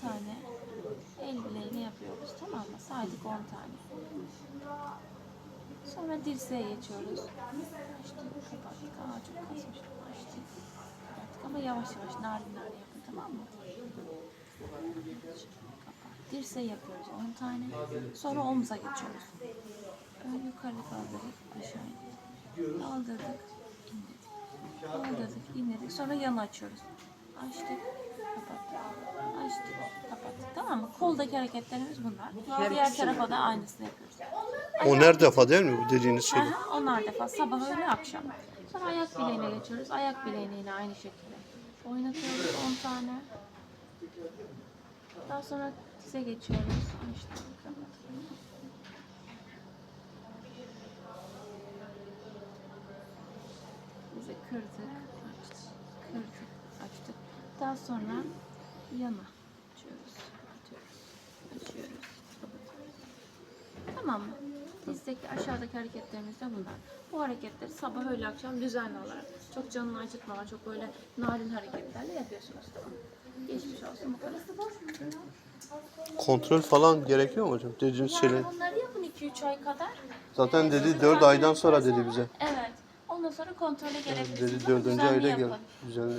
tane el bileğini yapıyoruz tamam mı? Saydık 10 tane. Sonra dirseğe geçiyoruz. Açtık, kapattık. Aa çok kasmış. Açtık, kapattık. Ama yavaş yavaş narin narin yapın tamam mı? Dirseği yapıyoruz 10 tane. Sonra omuza geçiyoruz. Ön yukarı kaldırdık, aşağı indirdik. Kaldırdık, indirdik. Kaldırdık, indirdik. Sonra yana açıyoruz. Açtık, kapattık. Tamam mı? Koldaki hareketlerimiz bunlar. Diğer tarafa da aynısını yapıyoruz. Oner defa değil mi bu dediğiniz şey? Aha, onar defa sabah öğle akşam. Sonra ayak bileğine geçiyoruz. Ayak bileğini yine aynı şekilde oynatıyoruz 10 tane. Daha sonra dize geçiyoruz. Kapattık. Dize kırdık, kırdık, açtık. Daha sonra yana açıyoruz, kapatıyoruz, açıyoruz, kapatıyoruz. Tamam mı? Dizdeki aşağıdaki hareketlerimiz de bunlar. Bu hareketleri sabah öğle akşam düzenli olarak çok canını acıtmadan çok böyle narin hareketlerle yapıyorsunuz tamam mı? Geçmiş olsun bu kadar. Kontrol falan gerekiyor mu hocam? Dediğiniz şeyler. Yani bunları yapın 2-3 ay kadar. Zaten dedi 4 aydan sonra dedi bize. Evet. Ondan sonra kontrole gelebilirsiniz. Dedi ama 4. düzenli ayda gel. yapın. Düzenli.